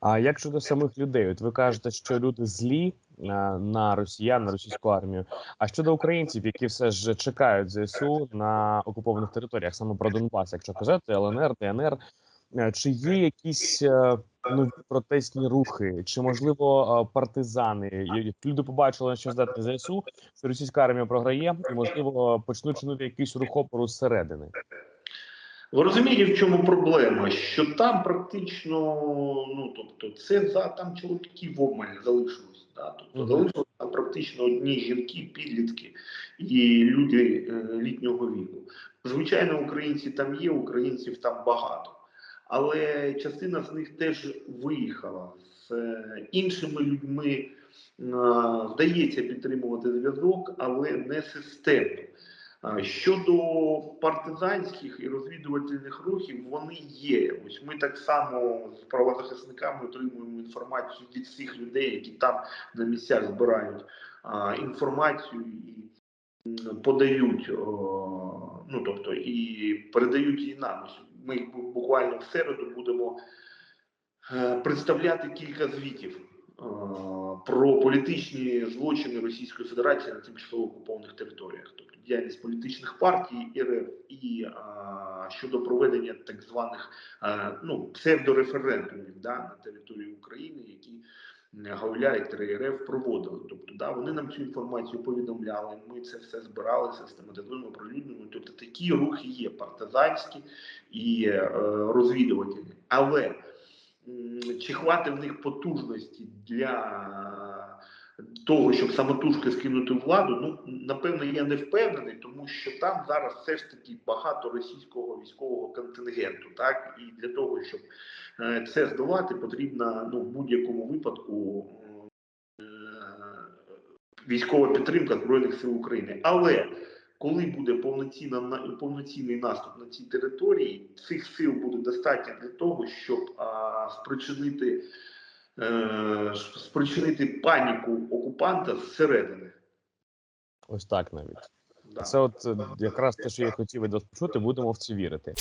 А як щодо самих людей? От ви кажете, що люди злі на росіян, на російську армію. А щодо українців, які все ж чекають ЗСУ на окупованих територіях, саме про Донбас, якщо казати, ЛНР, ДНР, е, чи є якісь е, нові протестні рухи, чи можливо е, партизани? Люди побачили, що здатний ЗСУ, що російська армія програє, і можливо почнуть чинити якийсь рух опору зсередини. Ви розумієте, в чому проблема? Що там практично, ну тобто, це за там чоловіків обмаль залишилось. Да? Тобто залишилось там практично одні жінки, підлітки і люди е, літнього віку. Звичайно, українці там є, українців там багато, але частина з них теж виїхала з е, іншими людьми. е, Вдається підтримувати зв'язок, але не системно. Щодо партизанських і розвідувальних рухів, вони є. Ось ми так само з правозахисниками отримуємо інформацію від всіх людей, які там на місцях збирають інформацію і подають, ну тобто і передають її нам. Ми бу- буквально в середу будемо е, представляти кілька звітів. Про політичні злочини Російської Федерації на тимчасово окупованих територіях, тобто діяльність політичних партій РФ і а, щодо проведення так званих а, ну, псевдореферендумів да, на території України, які м, Гауляй та РФ проводили. Тобто, да, вони нам цю інформацію повідомляли. Ми це все збирали, систематизуємо, пролюднюємо. Тобто такі рухи є партизанські і е, розвідувальні. Але чи хватить в них потужності для того, щоб самотужки скинути владу, ну напевно, я не впевнений, тому що там зараз все ж таки багато російського військового контингенту, так і для того, щоб е, це здолати, потрібна ну в будь-якому випадку е, військова підтримка збройних сил України. Але коли буде повноцінна на- повноцінний наступ на цій території, цих сил буде достатньо для того, щоб а, спричинити спричинити паніку окупанта зсередини. Ось так навіть. Да. Це от е, якраз те, що я хотів від вас почути. Будемо в це вірити.